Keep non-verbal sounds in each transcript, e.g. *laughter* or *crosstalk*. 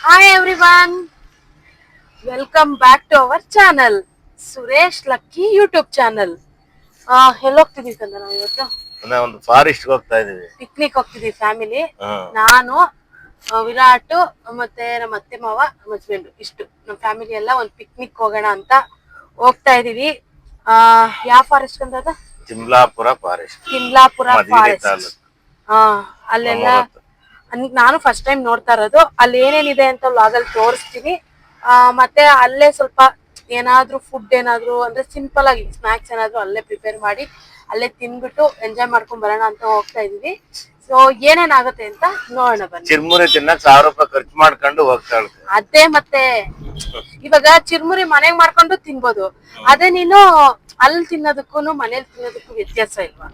Hi everyone welcome back to our channel Suresh Lucky YouTube channel ಎಲ್ಲಿ ಹೋಗ್ತಿದೀವಿ ಕಂದ ನಾವು ಇವತ್ತು? ಒಂದು ಫಾರೆಸ್ಟ್ ಹೋಗ್ತಾ ಇದೀವಿ ಪಿಕ್ನಿಕ್ ಹೋಗ್ತಿದೀವಿ ಫ್ಯಾಮಿಲಿ. ನಾನು ಆ, ವಿರಾಟ್ ಮತ್ತೆ ನಮ್ಮ ಅತ್ತೆ ಮಾವ ನಮ್ಮ ಹಸ್ಬೆಂಡ್ ಇಷ್ಟು. ನಮ್ಮ ಫ್ಯಾಮಿಲಿ ಎಲ್ಲ ಒಂದು ಪಿಕ್ನಿಕ್ ಹೋಗೋಣ ಅಂತ ಹೋಗ್ತಾ ಇದೀವಿ ಆ ಯಾವ ಫಾರೆಸ್ಟ್ ಅಂತ ತಿಮ್ಲಾಪುರ ಫಾರೆಸ್ಟ್ ಕಿಮ್ಲಾಪುರ ಮಧುಗಿರಿ ಫಾರೆಸ್ಟ್ ತಾಲೂಕು. ಹಾ ಅಲ್ಲೆಲ್ಲ ಅನ್- ನಾನು ಫಸ್ಟ್ ಟೈಮ್ ನೋಡ್ತಾ ಇರೋದು. ಅಲ್ಲಿ ಏನೇನಿದೆ ಅಂತ ವ್ಲಾಗಲ್ಲಿ ತೋರಿಸ್ತೀನಿ. ಆ, ಮತ್ತೆ ಅಲ್ಲೇ ಸ್ವಲ್ಪ ಏನಾದ್ರೂ ಫುಡ್ ಏನಾದ್ರೂ ಅಂದ್ರೆ ಸಿಂಪಲ್ ಆಗಿ ಸ್ನಾಕ್ಸ್ ಏನಾದ್ರೂ ಅಲ್ಲೇ ಪ್ರಿಪೇರ್ ಮಾಡಿ ಅಲ್ಲೇ ತಿನ್ಬಿಟ್ಟು ಎಂಜಾಯ್ ಮಾಡ್ಕೊಂಡ್ ಬರೋಣ ಅಂತ ಹೋಗ್ತಾ ಇದೀವಿ ಸೊ ಏನೇನಾಗುತ್ತೆ ಅಂತ ನೋಡೋಣ ಬನ್ನಿ. ಚಿರ್ಮುರಿ ತಿನ್ನಕ್ ಸಾವಿರ ರೂಪಾಯಿ ಖರ್ಚು ಮಾಡ್ಕೊಂಡು ಹೋಗ್ತಾ ಅದೇ ಮತ್ತೆ. ಇವಾಗ ಚಿರ್ಮುರಿ ಮನೆಗ್ ಮಾಡ್ಕೊಂಡು ತಿನ್ಬೋದು. ಅದೇ ನೀನು ಅಲ್ಲಿ ತಿನ್ನೋದಕ್ಕೂ ಮನೇಲಿ ತಿನ್ನೋದಕ್ಕೂ ವ್ಯತ್ಯಾಸ ಇಲ್ವಾ?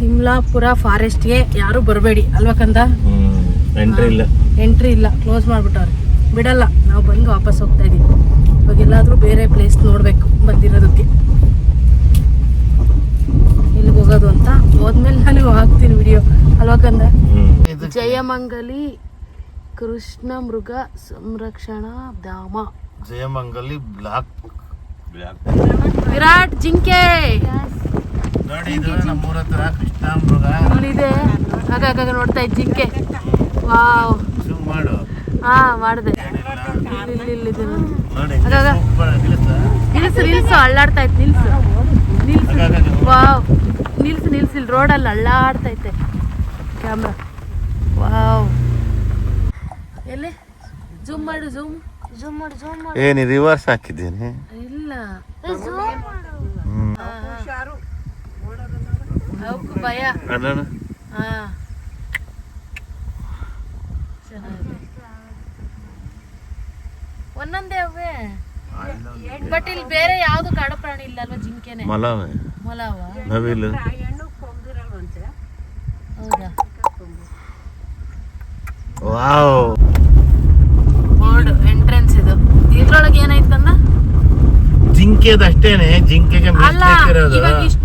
ತಿಮ್ಲಾಪುರ ಫಾರೆಸ್ಟ್ಗೆ ಯಾರು ಬರಬೇಡಿ ಅಲ್ವಾ ಕಂದ? ಎಂಟ್ರಿ ಇಲ್ಲ. ಎಂಟ್ರಿ ಇಲ್ಲ ಕ್ಲೋಸ್ ಮಾಡ್ಬಿಟ್ಟವ್ರೆ. ಬಿಡಲ್ಲ ನಾವು ಬಂದು ವಾಪಸ್ ಹೋಗ್ತಾ ಇದೀವಿ. ಇವಾಗ ಎಲ್ಲಾದ್ರೂ ಬೇರೆ ಪ್ಲೇಸ್ ನೋಡಬೇಕು ಬಂದಿರೋದಕ್ಕೆ. ಎಲ್ಲಿಗೆ ಹೋಗೋದು ಅಂತ? ಹೋದ್ಮೇಲೆ ನಾನು ಹಾಕ್ತೀನಿ ವಿಡಿಯೋ ಅಲ್ವಾ ಕಂದ? ಇದು ಜಯಮಂಗಲಿ ಕೃಷ್ಣ ಮೃಗ ಸಂರಕ್ಷಣಾ ಧಾಮ. Jayamangali black black. ವಿರಾಟ್ ಜಿಂಕೆ! ನೋಡಿ ಇದು ನಮ್ಮೂರ ಹತ್ರ ಕೃಷ್ಣಾಮೃಗ. ಇಲ್ಲಿದೆ ಆಗಾಗ ನೋಡ್ತಾ ಇದ್ದ ಜಿಂಕೆ. ವಾವ್. ಜೂಮ್ ಮಾಡು. ಹಾ ಮಾಡಿದೆ. ಇಲ್ಲಿ ಇಲ್ಲಿದೆ ನೋಡಿ ನೋಡಿ ಆಗಾಗ. ಸೂಪರ್ ನಿಲ್ಲಿಸ್ತಾ? ನಿಲ್ಸು. ನಿಲ್ಸು ಅಳ್ಳಾಡ್ತಾ ಇತ್ತು ನಿಲ್ಸು. ನಿಲ್ಸು. ವಾವ್. ನಿಲ್ಸು ನಿಲ್ಸು ಇಲ್ಲಿ ರೋಡಲ್ಲಿ ಅಳ್ಳಾಡ್ತೈತೆ ಕ್ಯಾಮ್ರಾ ವಾವ್. ಎಲ್ಲಿ? ಜೂಮ್ ಮಾಡು ಜೂಮ್ ಜೂಮ್ ಮಾಡು ಜೂಮ್ ಮಾಡು ಏನಿ ರಿವರ್ಸ್ ಹಾಕಿದ್ದೀನಿ ಇಲ್ಲ ಹ್ಮ್ ಭಯ. ಅಣ್ಣ ಹಾ. ಚೆನ್ನಾಗಿದೆ. ಒಂದೊಂದೇ ಅವೇ. ಬಟ್ ಇಲ್ಲಿ ಬೇರೆ ಯಾವ್ದು ಕಾಡು ಪ್ರಾಣಿ ಇಲ್ಲ ಅಲ್ವಾ ಜಿಂಕೆನೆ? ಮಲವೇ? ಮೊಲವ? ನವಿಲು ಹೌದಾ? ವಾವ್. ಬೋರ್ಡ್ ಎಂಟ್ರೆನ್ಸ್ ಇದು. ಇದ್ರೊಳಗೆ ಏನಾಯ್ತಂದ? ಜಿಂಕೆದು ಅಷ್ಟೇನೆ ಜಿಂಕೆಗೆ ಅಲ್ಲ ಇರೋದು ಇವಾಗ ಇಷ್ಟ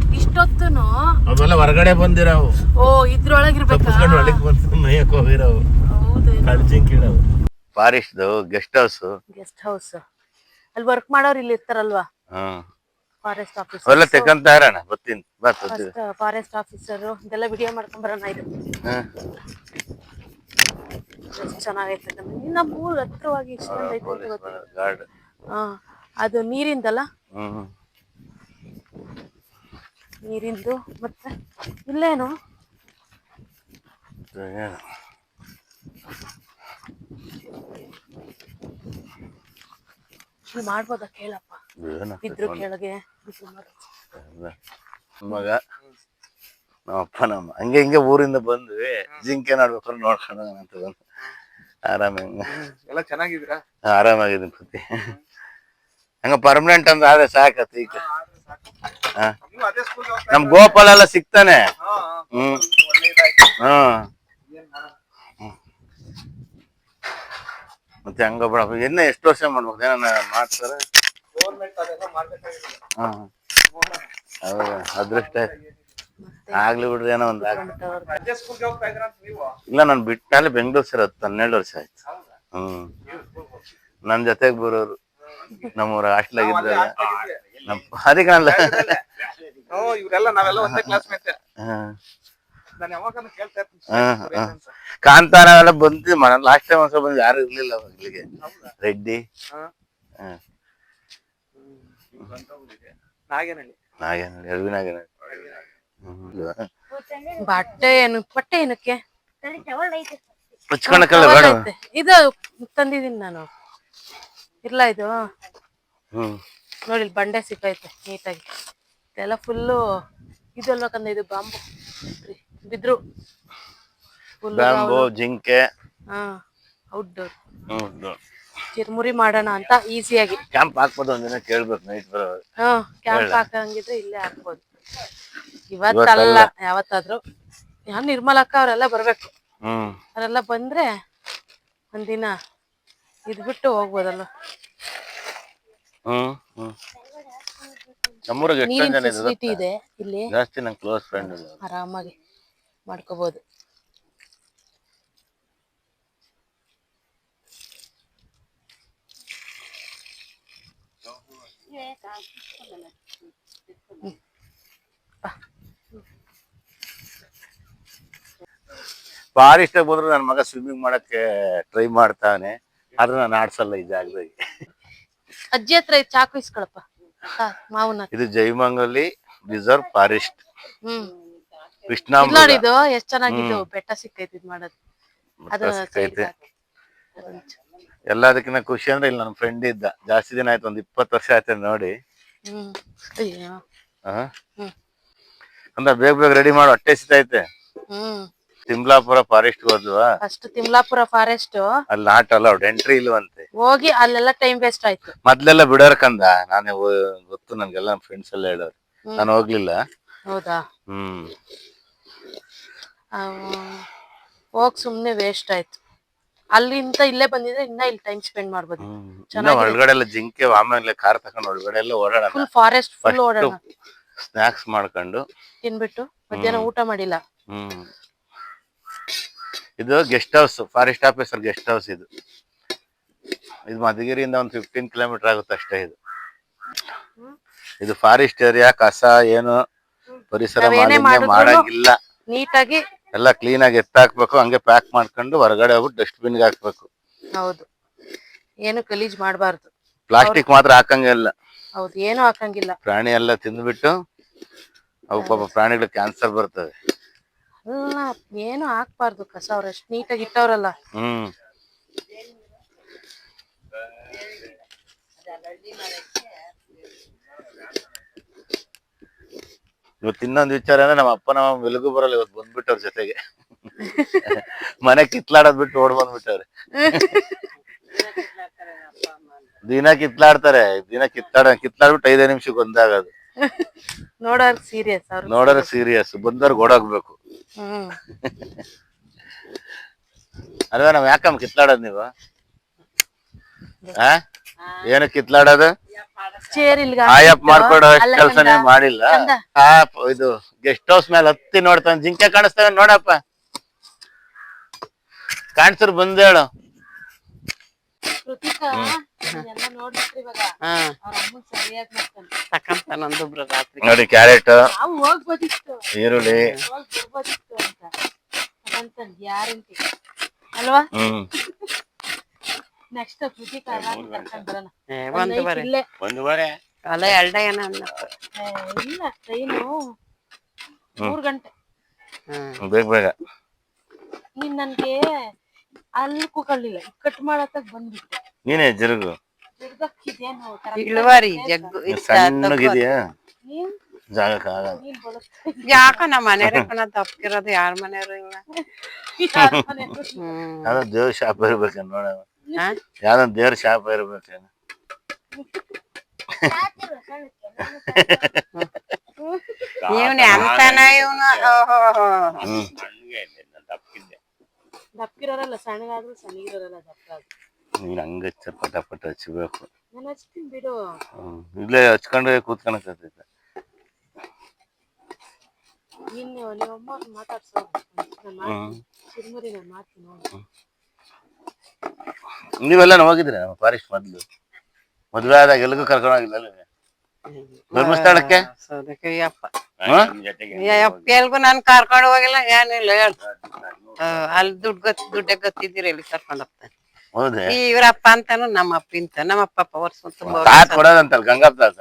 ಅವೆಲ್ಲ ಹೊರಗಡೆ ಬಂದಿರಾವು. ಓ ಇದ್ರೊಳಗಿರ್ಬೇಕು? ತಪ್ಪಿಸ್ಕೊಂಡು ಒಳಗೆ ಬಂದು ಹೋಗಿರಾವು. Guest house. Guest house. ಅಲ್ಲಿ ವರ್ಕ್ ಮಾಡೋರು ಇಲ್ಲಿ ಇರ್ತಾರಲ್ವಾ? ಹಾ. ಫಾರೆಸ್ಟ್ ಆಫೀಸರ್ ಅವೆಲ್ಲ ತೆಕ್ಕಂತ ಇರೋಣ ಬರ್ತೀನಿ. ಬರ್ತದೆ ಫಾರೆಸ್ಟ್ ಆಫೀಸರ್ ಇದೆಲ್ಲ ವಿಡಿಯೋ ಮಾಡ್ಕೊಂಡ್ ಬರೋಣ ಇದು. ಎಷ್ಟು ಚೆನ್ನಾಗೈತೆ ನಮ್ಮ ಊರ್ ಹತ್ರವಾಗಿ ಇಷ್ಟೊಂದೈತೆ. ಗಾರ್ಡ್. ಹಾ ಅದು ನೀರಿಂದಲ್ಲ? ಹ್ಮ್. ನೀರಿಂದು ಮತ್ತೆ ಇಲ್ಲೇನು? ಮಾಡ್ಬೋದಾ ಕೇಳಪ್ಪ? ಬಿದ್ರು ಕೆಳಗೆ ಮಗ ನಮ್ಮಪ್ಪ ನಮ್ಮ ಹಂಗೆ ಹಿಂಗೆ ಊರಿಂದ ಬಂದ್ವಿ. ಜಿಂಕೆ ನೋಡ್ಬೇಕಾದ್ರೆ ನೋಡ್ಕೊಂಡು ಅಂತ ಬಂದು ಆರಾಮ ಎಲ್ಲ ಚೆನ್ನಾಗಿದ್ದೀರಾ? ಆರಾಮಾಗಿದ್ದೀನಿ ಪ್ರತಿ ಹಂಗ ಪರ್ಮನೆಂಟ್ ಅಂದ್ರೆ ಆದ್ರೆ ಸಾಕತ್ತು ಈಗ. ನಮ್ ಗೋಪಾಲ್ ಎಲ್ಲ ಸಿಗ್ತಾನೆ. ಹಾ, ಹಾ. ಹ್ಮ್. ಹ್ಮ್? ಮತ್ತೆ ಹಂಗೊಬ್ಬ ಇನ್ನ ಎಷ್ಟು ವರ್ಷ ಮಾಡ್ಬೇಕು? ಏನ ಮಾಡ್ತಾರೆ? ಅದೃಷ್ಟ. ಆಗ್ಲಿ ಬಿಡ್ರಿ ಏನೋ ಒಂದ್ ಇಲ್ಲ ನಾನು ಬಿಟ್ಟಲ್ಲಿ ಬೆಂಗಳೂರು ಸರ್ ಹತ್ತು ಹನ್ನೆರಡು ವರ್ಷ ಆಯ್ತು. ಹೌದಾ? ಹ್ಮ್. ನನ್ ಜೊತೆಗ್ ಬರೋರು. ನಮ್ಮೂರ ಹಾಸ್ಟೆಲ್ ನಾವು ನಮ್ಮ ಅದಕ್ಕೆ ಹ್ಞೂ ನಾವೆಲ್ಲ ಒಂದೇ ಕ್ಲಾಸ್ ಮೇಟ್. ನಾನು ಯಾವಾಗಲೂ ಕೇಳ್ತಾ ಇರ್ತೀನಿ. ಕಾಂತಾರ ಎಲ್ಲ ಬಂದಿದ್ವಿ ಮನೆ. ಲಾಸ್ಟ್ ಟೈಮ್ ಒಂದ್ಸಲ ಬಂದು ಯಾರು ಇರ್ಲಿಲ್ಲ ಮಗಳಿಗೆ? ರೆಡ್ಡಿ. ನಾಗೇನಹಳ್ಳಿ. ಇಲ್ವಾ? ಬಟ್ಟೆ ಏನು ಬಟ್ಟೆ ಏನಕ್ಕೆ? ಬೇಡ. ಇದು ತಂದಿದೀನಿ ನಾನು. ಇಲ್ಲ ಇದು? ಹ್ಮ್. ನೋಡಿ ಬಂಡೆ ಸಿಕ್ಕೈತೆ ನೀಟಾಗಿ ಇದೆಲ್ಲ ಫುಲ್ಲು ಇದು ಕಂದ ಇದು ಬಾಂಬು? ಬಿದ್ರು. ಬ್ಯಾಂಬು ಜಿಂಕೆ. ಹಾ ಔಟ್ಡೋರ್ ಹ್ಮ್ ಚಿರ್ಮುರಿ ಮಾಡೋಣ ಅಂತ ಈಸಿಯಾಗಿ ಕ್ಯಾಂಪ್ ಹಾಕ್ಬೋದು ಒಂದಿನ ಕೇಳ್ಬೇಕು ನೈಟ್ ಬರೋ ಹಾ ಕ್ಯಾಂಪ್ ಹಾಕಂಗಿದ್ರೆ ಇಲ್ಲೇ ಹಾಕ್ಬೋದು. ಇವತ್ತಲ್ಲ ಯಾವತ್ತಾದ್ರೂ. ಯಾರು ನಿರ್ಮಲಕ್ಕ ಅವರೆಲ್ಲ ಬರ್ಬೇಕು. ಅವರೆಲ್ಲ ಬಂದ್ರೆ ಒಂದಿನ ಇದ್ಬಿಟ್ಟು ಹೋಗ್ಬೋದಲ್ಲ ಹ್ಮ್ ಹ್ಮ್. ನಮ್ಮೂರಾಗ ಎಷ್ಟೊಂದು ಜನ ಇದೆ ಇದೆ ಇಲ್ಲಿ? ಜಾಸ್ತಿ ನನ್ನ ಕ್ಲೋಸ್ ಫ್ರೆಂಡ್ ಆರಾಮಾಗಿ ಮಾಡ್ಕೋಬಹುದು ಬಾರಿ ಇಷ್ಟ ಬಂದ್ರು ನನ್ನ ಮಗ ಸ್ವಿಮ್ಮಿಂಗ್ ಮಾಡಕ್ಕೆ ಟ್ರೈ ಮಾಡ್ತಾನೆ. ಆದ್ರೆ ನಾನು ಆಡ್ಸಲ್ಲ ಈ ಜಾಗದಾಗ ಅಜ್ಜಿ ಹತ್ರ ಚಾಕು ಇಸ್ಕೊಳಪ್ಪ ಇದು ಜೈಮಂಗಲಿ ರಿಸರ್ವ್ ಫಾರೆಸ್ಟ್. ಹ್ಮ್. ಕೃಷ್ಣಾಂಬ ಇದ್ ನೋಡಿ ಇದು ಎಷ್ಟ್ ಚೆನ್ನಾಗಿದ್ದು ಬೆಟ್ಟ ಸಿಕ್ಕೈತಿ ಇದ್ ಮಾಡೋದು ಅದು ಸಿಕ್ಕೈತೆ ಎಲ್ಲದಕ್ಕಿಂತ ಖುಷಿ ಅಂದ್ರೆ ಇಲ್ಲಿ ನನ್ನ ಫ್ರೆಂಡ್ ಇದ್ದ. ಜಾಸ್ತಿ ದಿನ ಆಯ್ತು ಒಂದ್ ಇಪ್ಪತ್ತು ವರ್ಷ ಆಯ್ತು ನೋಡಿ. ಹ್ಮ್. ಅಯ್ಯೋ. ಆ? ಹ್ಮ್. ಅಂದ್ರ ಬೇಗ ಬೇಗ ರೆಡಿ ಮಾಡಿ ಹೊಟ್ಟೆ ಸಿತೈತೆ ಹ್ಮ್. ತಿಮ್ಲಾಪುರ ಫಾರೆಸ್ಟ್ ಹೋದ್ವಾ ಫಸ್ಟ್ ತಿಮ್ಲಾಪುರ ಫಾರೆಸ್ಟ್ ಅಲ್ಲಿ ನಾಟ್ ಅಲೌಡ್ ಎಂಟ್ರಿ ಇಲ್ವಂತೆ. ಹೋಗಿ ಅಲ್ಲೆಲ್ಲ ಟೈಮ್ ವೇಸ್ಟ್ ಆಯ್ತು. ಮೊದ್ಲೆಲ್ಲ ಬಿಡೋರ್ಕಂದ ನಾನು ಗೊತ್ತು ನನ್ಗೆಲ್ಲ ಫ್ರೆಂಡ್ಸ್ ಎಲ್ಲ ಹೇಳೋರು. ನಾನು ಹೋಗ್ಲಿಲ್ಲ. ಹೌದಾ? ಹ್ಮ್. ಹೋಗ್ ಸುಮ್ನೆ ವೇಸ್ಟ್ ಆಯ್ತು. ಅಲ್ಲಿಂದ ಇಲ್ಲೇ ಬಂದಿದ್ರೆ ಇನ್ನ ಇಲ್ಲಿ ಟೈಮ್ ಸ್ಪೆಂಡ್ ಮಾಡ್ಬೋದು. ಚೆನ್ನಾಗಿ ಇನ್ನ. ಒಳಗಡೆ ಎಲ್ಲ ಜಿಂಕೆ ಆಮೇಲೆ ಕಾರ್ ತಕೊಂಡ್ ಒಳಗಡೆ ಎಲ್ಲ ಓಡಾಡ ಫುಲ್ ಫಾರೆಸ್ಟ್ ಫುಲ್ ಓಡಾಡ ಸ್ನಾಕ್ಸ್ ಮಾಡ್ಕೊಂಡು. ತಿನ್ಬಿಟ್ಟು ಮಧ್ಯಾಹ್ನ ಊಟ ಮಾಡಿಲ್ಲ. ಹ್ಮ್. ಇದು guest house forest officer guest house ಇದು. ಇದು ಮಧುಗಿರಿಯಿಂದ ಒಂದು ಫಿಫ್ಟೀನ್ ಕಿಲೋಮೀಟರ್ ಆಗುತ್ತೆ ಅಷ್ಟೇ ಇದು. ಇದು ಫಾರೆಸ್ಟ್ ಏರಿಯಾ ಕಸ ಏನು ಪರಿಸರ ಮಾಲಿನ್ಯ ಮಾಡಂಗಿಲ್ಲ. ನೀಟಾಗಿ ಎಲ್ಲ ಕ್ಲೀನ್ ಆಗಿ ಎತ್ತಾಕ್ಬೇಕು ಹಂಗೆ ಪ್ಯಾಕ್ ಮಾಡ್ಕೊಂಡು ಹೊರಗಡೆ ಹೋಗ್ಬಿಟ್ಟು ಡಸ್ಟ್ಬಿನ್ಗೆ ಹಾಕ್ಬೇಕು. ಹೌದು. ಏನು ಕಲೀಜ್ ಮಾಡಬಾರ್ದು. ಪ್ಲಾಸ್ಟಿಕ್ ಮಾತ್ರ ಹಾಕಂಗಿಲ್ಲ ಹೌದು ಏನು ಹಾಕಂಗಿಲ್ಲ. ಪ್ರಾಣಿ ಎಲ್ಲ ತಿಂದ್ಬಿಟ್ಟು ಅವು ಪಾಪ ಪ್ರಾಣಿಗಳು ಕ್ಯಾನ್ಸರ್ ಬರ್ತವೆ ಅಲ್ಲ ಏನು ಹಾಕ್ಬಾರ್ದು ಕಸ ಅವ್ರ ಅಷ್ಟು ನೀಟಾಗಿ ಇಟ್ಟವ್ರಲ್ಲ. ಹ್ಮ್. ಇವತ್ತು ಇನ್ನೊಂದು ವಿಚಾರ ಅಂದ್ರೆ ನಮ್ಮ ಅಪ್ಪ ನಮ್ಮ ಬೆಳಗು ಬರಲ್ಲ ಇವತ್ತು ಬಂದ್ಬಿಟ್ಟವ್ರ ಜೊತೆಗೆ. ಮನೆ ಕಿತ್ಲಾಡೋದ್ ಬಿಟ್ಟು ಓಡ್ ಬಂದ್ಬಿಟ್ಟವ್ರೆ. ದಿನ ಕಿತ್ಲಾಡ್ತಾರೆ ದಿನ ಕಿತ್ತಾಡ ಕಿತ್ಲಾಡ್ಬಿಟ್ಟು ಐದೇ ನಿಮಿಷಕ್ಕೆ ಒಂದಾಗದು ನೋಡೋರ್ ಸೀರಿಯಸ್ ಅವ್ರು. ನೋಡೋರೆ ಸೀರಿಯಸ್ ಬಂದವ್ರಿಗೆ ಓಡೋಗ್ಬೇಕು ಅಲ್ವಾ ನಾವ್ ಯಾಕಮ್ಮ ಕಿತ್ಲಾಡೋದ್ ನೀವು? ಆ? ಏನು ಕಿತ್ಲಾಡೋದು? ಚೇರ್ ಇಲ್ಗ. ಆಯಪ್ ಮಾಡ್ಕೊಡೋ ಕೆಲಸ. ನೀವು ಮಾಡಿಲ್ಲ. ಆ ಇದು ಗೆಸ್ಟ್ ಹೌಸ್ ಮೇಲೆ ಹತ್ತಿ ನೋಡ್ತಾನೆ ಜಿಂಕೆ ಕಾಣಿಸ್ತಾನೆ ನೋಡಪ್ಪ. ಕಾಣಿಸ್ರು ಬಂದೇಳು ಕೃತಿಕಾ? ರಾತ್ರಿ. ನೋಡಿ ಕ್ಯಾರೆಟ್. ಈರುಳ್ಳಿ. ಹೋಗ್ ಅಂತ. ಅಂತ ಗ್ಯಾರಂಟಿ ಅಲ್ವಾ ನೆಕ್ಸ್ಟ್ ಅಲ್ಲ ಎರಡ ಏನ ಇಲ್ಲ ಟ್ರೈನು ಮೂರ್ ಗಂಟೆ. ಬೇಗ ಬೇಗ. ನೀನ್ ನನ್ಗೆ ಅಲ್ಲಿ ಕೂಕೊಳ್ಳಿಲ್ಲ ಕಟ್ ಮಾಡತ್ತಾಗ ಬಂದ್ಬಿಟ್ಟೆ. ನೀನೇ ಜರುಗು. ಹಿಡ್ದಕ್ಕಿದೇನು correct ಆಗಿ ಇಳುವರಿ ಜಗ್ಗು ನೀನ್ ಇತ್ತ ತಗೋ. ಸಣ್ಣಗಿದ್ಯಾ? ನೀನ್ ಜಾಗಕ್ಕೆ ಆಗಲ್ಲ. ನೀನ್ ಬಳಸ್ತಾ ಯಾಕ ನಮ್ಮ ಮನೆಯವ್ರ ಕಣ ತಪ್ಪಿರೋದು ಯಾರ ಮನೆಯವ್ರು ಇಲ್ಲ ಯಾರ್ ಮನೆ ಹ್ಮ್. ಯಾವ್ದೋ ದೇವ್ರ ಶಾಪ ಇರ್ಬೇಕೇನು ನೋಡ ಆ? ಯಾವ್ದೋ ದೇವ್ರ ಶಾಪ ಇರ್ಬೇಕೇನು? ಇವ್ನ ಎಂತಾನ ಇವನು? ಹ್ಮ್. ದಪ್ಪಿರೋರಲ್ಲ ಸಣ್ಣಗಾದ್ರು ಸಣ್ಣಗಿರೋರಲ್ಲ ದಪ್ಪ ನೀನ್ ಹಂಗ ಹಚ್ಚ ಪಟ ಪಟ ಹಚ್ಚಬೇಕು ನಾನು ಹಚ್ತೀನಿ ಬಿಡು. ಹ್ಮ್ ಇಲ್ಲೇ ಹಚ್ಕೊಂಡೇ ಕೂತ್ಕೊಳಕತ್ತೈತೆ ನೀನ್ ನಿಮ್ಮಮ್ಮ ಮಾತಾಡ್ಸೋ. ನಾನು ಹ್ಮ್. ಮಾಡ್ತೀನಿ ಚಿರುಮುರಿ ನಾನು ಮಾಡ್ತೀನಿ ನೋಡು. ನೀವೆಲ್ಲ ಹೋಗಿದ್ರಿ ಫಾರೆಸ್ಟ್ ಮೊದ್ಲು. ಮದ್ವೆ ಆದಾಗ ಎಲ್ಲಿಗೂ ಕರ್ಕೊಂಡು ಹೋಗಿಲ್ಲ ಅಲ್ವೇ? ಧರ್ಮಸ್ಥಳಕ್ಕೆ? ಸೌದಕ್ಕೆ ಯಪ್ಪ ಯಪ್ಪ ಎಲ್ಗೂ ನಾನು ಕರ್ಕೊಂಡು ಹೋಗಿಲ್ಲ ಏನಿಲ್ಲ ಹೇಳು. ಆ, ಅಲ್ಲಿ ದುಡ್ಡು ಗೊತ್ತ ದುಡ್ಡೇ ಗೊತ್ತಿದ್ದೀರಿ ಇಲ್ಲಿ ಕರ್ಕೊಂಡು ಹೋಗ್ತಾನೆ ಹೌದೇ ಈ ಇವ್ರಪ್ಪ ಅಂತಾನು ನಮ್ಮ ಅಪ್ಪ ಇಂತ ನಮ್ಮ ಅಪ್ಪ ವರ್ಷ ತುಂಬ ತಾತ್ ಕೊಡೋದಂತಲ್ಲ ಗಂಗಪ್ಪ ತಾತ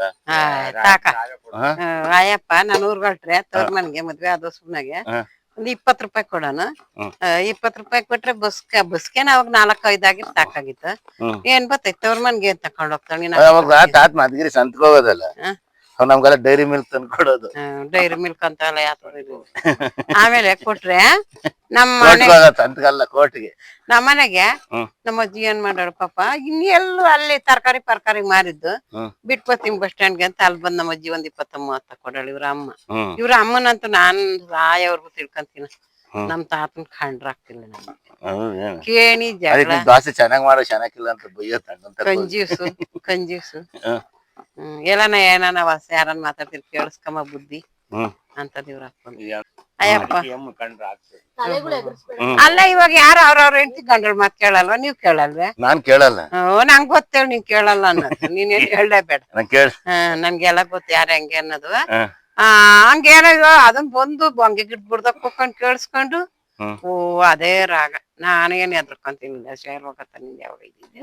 ತಾಕ ಹಾ? ಆ, ಆಯಪ್ಪ ನಾನು ಊರ್ಗಳ್ಟ್ರೆ ತವ್ರ ಮನೆಗೆ ಮದ್ವೆ ಆದ ಸುಮ್ನಾಗೆ ಹಾ. ಒಂದ್ ಇಪ್ಪತ್ ರೂಪಾಯಿ ಕೊಡೋಣ ಹ್ಮ್. ಇಪ್ಪತ್ ರೂಪಾಯಿ ಕೊಟ್ರೆ ಬಸ್ಗೆ ಬಸ್ಗೆನ ಅವಾಗ ನಾಲ್ಕು ಐದಾಗಿರ್ ಸಾಕಾಗಿತ್ತು ಹ್ಮ್. ಏನ್ ಬತ್ತೈತೆ ತವ್ರ ಮನ್ಗೆ ತಕೊಂಡ್ ಹೋಗ್ತಾಳೆ ಅವಾಗ ತಾತ್ ಮದ್ಗಿರಿ ಸಂತಕ್ ಹೋಗೋದಲ್ಲ ಹಾ. ನಮ್ಗೆಲ್ಲ ಡೈರಿ ಮಿಲ್ಕ್ ತಂದು ಕೊಡೋದು. ಡೈರಿ ಮಿಲ್ಕ್ ಅಂತ ಎಲ್ಲ ಯಾವ್ದು ಇದು. ಆಮೇಲೆ ಕೊಟ್ರೆ ನಮ್ಮ ಮನೆ ಸಂತಕಲ್ಲ ಕೋರ್ಟ್ಗೆ. ನಮ್ಮ ಮನೆಗೆ ಹ್ಮ್. ನಮ್ಮ ಅಜ್ಜಿ ಏನ್ ಮಾಡೋರು ಪಾಪ ಇನ್ನೆಲ್ಲೂ ಅಲ್ಲಿ ತರಕಾರಿ ಪರ್ಕಾರಿ ಮಾರಿದ್ದು ಹ್ಮ್. ಬಿಟ್ ಬರ್ತೀನಿ ಬಸ್ ಸ್ಟ್ಯಾಂಡ್ಗೆ ಅಂತ ಅಲ್ಲಿ ಬಂದ್ ನಮ್ಮ ಅಜ್ಜಿ ಒಂದ್ ಇಪ್ಪತ್ತ ಮೂವತ್ತ ಕೊಡೋಳು ಇವ್ರ ಅಮ್ಮ. ಹ್ಮ್. ಇವ್ರ ಅಮ್ಮನಂತೂ ನಾನ್ ರಾಯವ್ರಿಗೂ ತಿಳ್ಕೊಂತೀನಿ. ಹ್ಮ್. ನಮ್ ತಾತನ್ ಕಂಡ್ರಾಗ್ತಿಲ್ಲ ನಮ್ಗೆ ಏನು? ಕೇಣಿ ಅದಕ್ಕೆ ಜಗಳ ನಿಮ್ ದೋಸೆ ಚೆನ್ನಾಗ್ ಮಾಡೋ ಚೆನ್ನಾಗಿಲ್ಲ ಅಂತ ಬೈಯೋ ತಣ್ಣಂತ ಕಂಜೂಸು ಕಂಜೂಸು. ಹ್ಮ್. ಹ್ಮ್ ಎಲ್ಲಾನ ಏನಾನ ವಾಸ ಯಾರನ್ನ ಮಾತಾಡ್ತಿರ್ ಕೇಳಿಸ್ಕಮ್ಮ ಬುದ್ಧಿ. ಹ್ಮ್. ಅಂತ ದೇವ್ರ ಹಾಕೊಂಡು ಅಯ್ಯಪ್ಪ. ಹ್ಮ್ ಅಲ್ಲ ಇವಾಗ ಯಾರು ಅವ್ರವ್ರ ಹೆಂಡತಿ ಗಂಡ್ರ ಮಾತ್ ಕೇಳಲ್ವಾ? ನೀವ್ ಕೇಳಲ್ವೇ? ನಾನ್ ಕೇಳಲ್ಲ. ಹ್ಞೂ ನಂಗ್ ಗೊತ್ತೇವ್ ನೀನ್ ಕೇಳಲ್ಲ ಅನ್ನೋದು. ನೀನೇನ್ ಹೇಳ್ಲೇ ಬೇಡ ನಾನ್ ಕೇಳ. ಹಾ ನನ್ಗೆಲ್ಲ ಗೊತ್ತು ಯಾರ ಹೆಂಗೆ ಅನ್ನೋದು. ಹ. ಆ ಹಂಗೇನೋ ಇವ ಅದನ್ ಬಂದು ಬಂಗೆ ಗಿಡ್ ಬಿಡ್ದಕ್ ಕುತ್ಕೊಂಡ್ ಕೇಳಿಸ್ಕೊಂಡು. ಹ್ಮ್. ಓ ಅದೇ ರಾಗ. ನಾನೇನ್ ಎದ್ರಕೊಂತೀನಿ ಶೇರ್ ಹೋಗತ್ತ ನಿಂಗೆ ಯಾವಾಗ ಇದ್ದಿದ್ದೆ.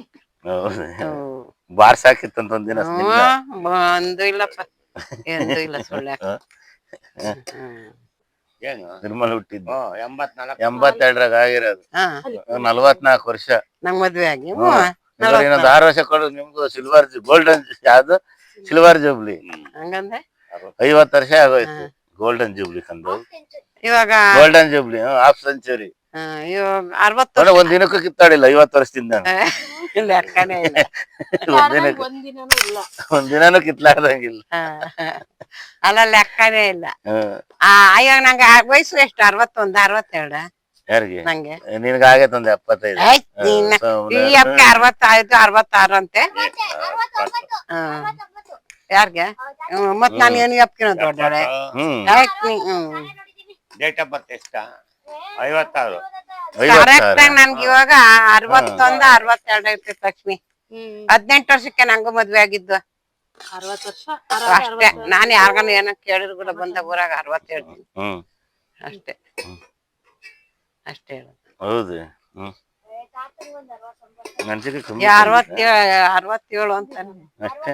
ಬಾರ್ಸಾಕಿತ್ತಂತ ಒಂದಿನ ಒಂದು ಇಲ್ಲಪ್ಪ. ಎಂದು ಇಲ್ಲ ಸುಳ್ಳು? ಹ್ಮ್. ನಿರ್ಮಲ್ ಹುಟ್ಟಿದ್ ಎಂಬತ್ತೆರಡರಾಗ ಆಗಿರೋದು. ನಲ್ವತ್ನಾಲ್ಕು ವರ್ಷ. ನಂಗ್ ಮದ್ವೆ ಆಗಿ. ಇನ್ನೊಂದು ಆರು ವರ್ಷ ಕೊಡು ನಿಮ್ಗೂ ಸಿಲ್ವರ್ ಗೋಲ್ಡನ್ ಯಾವ್ದು? ಸಿಲ್ವರ್ ಜೂಬ್ಲಿ ಹಂಗಂದ್ರೆ? ಐವತ್ತು ವರ್ಷ ಆಗೋಯ್ತು. ಗೋಲ್ಡನ್ ಜೂಬ್ಲಿ ಕಂದು ಇವಾಗ ಗೋಲ್ಡನ್ ಜೂಬ್ಲಿ ಹಾಫ್ ಸೆಂಚುರಿ ಅರವತ್ತು ಒಂದ್ ದಿನಕ್ಕೂ ಕಿತ್ತಾಡಿಲ್ಲ ಐವತ್ತು ವರ್ಷದಿಂದ. ಲೆಕ್ಕನೇ ಇಲ್ಲ ಒಂದ್ ದಿನಕ್ಕೆ. ಒಂದಿನನೂ ಇಲ್ಲ. ಒಂದ್ ದಿನಾನು ಕಿತ್ಲಾರ್ದಂಗಿಲ್ಲ. ಹಾ. ಅಲ್ಲ ಲೆಕ್ಕನೇ ಇಲ್ಲ. ಇವಾಗ ನಂಗೆ ಆ ವಯಸ್ಸು ಎಷ್ಟು? ಅರವತ್ತೊಂದ್ ಅರವತ್ತೆರಡು? ಯಾರಿಗೆ? ನಂಗೆ. ನಿನ್ಗ ಆಗೈತೆ ಒಂದ್ ಎಪ್ಪತ್ತೈದು ಆಯ್ತ್ ಈ ಅಪ್ಪ ಅರವತ್ತೈದು ಅರವತ್ತಾರು ಅಂತೆ. ಯಾರ್ಗೆ? ಹ್ಮ್, ಮತ್ ನಾನು ಏನು ಅಪ್ಕಿನ ದೊಡ್ಡ ಡೇಟ್ ಆಫ್ ಬರ್ತ್ ಎಷ್ಟ? ಐವತ್ತಾರು. ಕರೆಕ್ಟ್ ಐವತ್ತಾರು. ನನ್ಗೆ ಇವಾಗ ಅರವತ್ತೊಂದ ಅರವತ್ತೆರಡು ಇರ್ತೈತೆ ಲಕ್ಷ್ಮಿ. ಹದಿನೆಂಟು ವರ್ಷಕ್ಕೆ ನಂಗೂ ಮದ್ವೆ ಆಗಿದ್ದು. ಅರವತ್ ವರ್ಷ? ಅಷ್ಟೇ. ನಾನ್ ಯಾರ್ಗನ ಏನೋ ಕೇಳಿದ್ರು ಕೂಡ ಬಂದ ಊರಾಗ ಅರವತ್ತು ಹೇಳ್ತೀನಿ. ಹ್ಮ್. ಅಷ್ಟೇ. ಅಷ್ಟೇ ಹೌದು. ಅರವತ್ತೇಳು ಅಂತ ಅಷ್ಟೇ.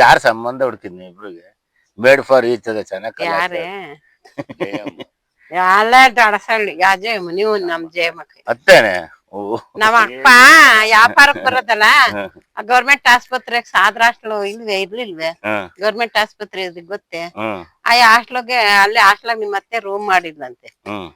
ಯಾರ್ ಸಂಬಂಧ ಹುಡ್ಕಿದ್ನಿ ಇಬ್ರಿಗೆ? ಬೇಡ್ ಫಾರ್ ಈಚ್ ಅದ ಚೆನ್ನಾಗ್ ಯಾರೇ ಎಲ್ಲ ದಡಸಳ್ಳಿ ಯಾ ಜಯಮ್ಮ ನೀವು ನಮ್ ಜಯಮ್ಮಕ್ಕೆ ಅತ್ತೇನೆ. ಓ. ನಮ್ಮ ಅಪ್ಪ ವ್ಯಾಪಾರಕ್ ಬರೋದಲ್ಲ ಗೌರ್ಮೆಂಟ್ ಆಸ್ಪತ್ರೆಗೆ ಸಾದ್ರ ಹಾಸ್ಟ್ಲು ಇಲ್ವೇ ಇರ್ಲಿಲ್ವೇ? ಗೌರ್ಮೆಂಟ್ ಆಸ್ಪತ್ರೆ ಇದು ಗೊತ್ತೇ? ಹ್ಮ್ ಆ ಹಾಸ್ಟ್ಲಿಗೆ ಅಲ್ಲೇ ಹಾಸ್ಟ್ಲಾಗ ನಿಮ್ಮ ಮತ್ತೆ ರೂಮ್ ಮಾಡಿದ್ಲಂತೆ. ಹ್ಮ್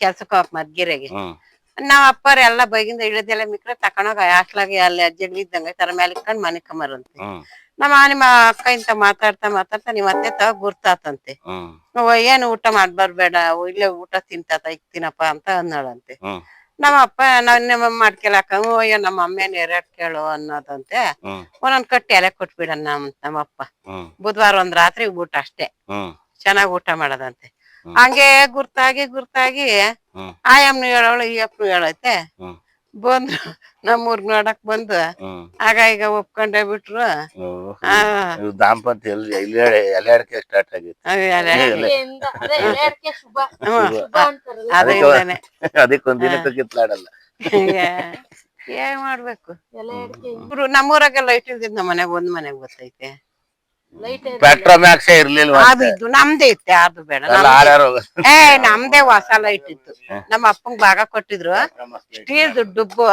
ಕೆಲ್ಸಕ್ಕೆ ಹೋಗಕ್ ಮದ್ಗಿರೆಗೆ. ಹ್ಮ್ ನಾವ್ ಅಪ್ಪರ್ ಎಲ್ಲ ಬೈಗಿಂದ ಇಳಿದೆಲ್ಲ ಮಿಕ್ರೆ ತಕೊಂಡೋಗ ಹಾಸ್ಟ್ಲಾಗೆ ಅಲ್ಲಿ ಅಜ್ಜಿ ಇದ್ದಂಗೆ ತರ ಮೇಲೆ ಇಟ್ಕೊಂಡ್ ಮನೆ ಕಮರಂತೆ ಹ್ಮ್ ನಮ್ಮ ನಿಮ್ಮ ಅಕ್ಕ ಇಂತ ಮಾತಾಡ್ತಾ ಮಾತಾಡ್ತಾ ನಿಮ್ ಅತ್ತೆ ತಗ ಗುರ್ತಾತಂತೆ. ಹ್ಮ್ ಅವ್ವ ಏನು ಊಟ ಮಾಡ್ಬಾರ್ಬೇಡ ಇಲ್ಲೇ ಊಟ ತಿಂತಾತ ಇಕ್ತೀನಪ್ಪ ಅಂತ ಅನ್ನೋಳಂತೆ ಹ್ಮ್ ನಮ್ಮ ಅಪ್ಪ ನಮ್ಮ ಮಾಡ್ಕೊಳಕ ಅಯ್ಯೋ ನಮ್ಮ ಅಮ್ಮೇನ ಎರಡ್ ಕೇಳು ಅನ್ನೋದಂತೆ. ಹ್ಮ್ ಒಂದೊಂದ್ ಕಟ್ಟಿ ಎಲೆ ಕೊಟ್ಬಿಡ ನಮ್ ನಮ್ಮಪ್ಪ ಹ್ಮ್ ಬುಧವಾರ ಒಂದ್ ರಾತ್ರಿ ಊಟ ಅಷ್ಟೇ. ಹ್ಮ್ ಚೆನ್ನಾಗ್ ಊಟ ಮಾಡೋದಂತೆ. ಹ್ಮ್. ಹಂಗೆ ಗುರ್ತಾಗಿ ಗುರ್ತಾಗಿ ಹ್ಮ್. ಆಯಮ್ನು ಹೇಳೋಳು ಈ ಅಪ್ಪನು ಹೇಳೈತೆ ಹ್ಮ್. ಬಂದ್ರು ನಮ್ಮೂರ್ಗ್ ನೋಡಕ್ ಬಂದು. ಹ್ಮ್. ಆಗ ಈಗ ಒಪ್ಕೊಂಡೇ ಬಿಟ್ರು. ಓ, ಆ, ಇವ್ ದಾಂಪತ್ಯ ಎಲ್ಲಿ ಸ್ಟಾರ್ಟ್ ಆಗಿತ್ತು. ಅದೇ ಅದೇ ಎಲೆ. ಎಲೆಯಿಂದ ಅದೇ ಎಲೆ ಶುಭ. ಹ್ಮ್. ಶುಭ. ಅಂತಾರಲ್ಲ. ಅದರಿಂದಾನೆ ಅದಕ್ಕೆ ಒಂದ್ ದಿನಕ್ಕೂ ಕಿತ್ಲಾಡಲ್ಲ. ಏನ್ ಮಾಡ್ಬೇಕು? ಎಲೆ ಅಡ್ಕೆ. ಇವ್ರು ನಮ್ಮೂರಾಗೆಲ್ಲ ಇಟ್ಟಿರ್ತಿದ್ ನಮ್ಮ ಮನೆಗ್ ಒಂದ್ ಮನೆಗ್ ಗೊತ್ತೈತೆ. ಲೈಟ್ ಪೆಟ್ರೋಮ್ಯಾಕ್ಸೇ ಇರ್ಲಿಲ್ವಾ ಅದು ನಮ್ದೇ ಇತ್ತೆ ಅದು ಬೇಡ ಎಲ್ಲ ನಮ್ದೇ. ಆರ್ಯಾರು ಏ ನಮ್ದೇ ಹೊಸ ಲೈಟ್ ಇತ್ತು ನಮ್ಮ ಅಪ್ಪಂಗ್ ಭಾಗ ಕೊಟ್ಟಿದ್ರು ಸ್ಟೀಲ್ ಡುಬ್ಬು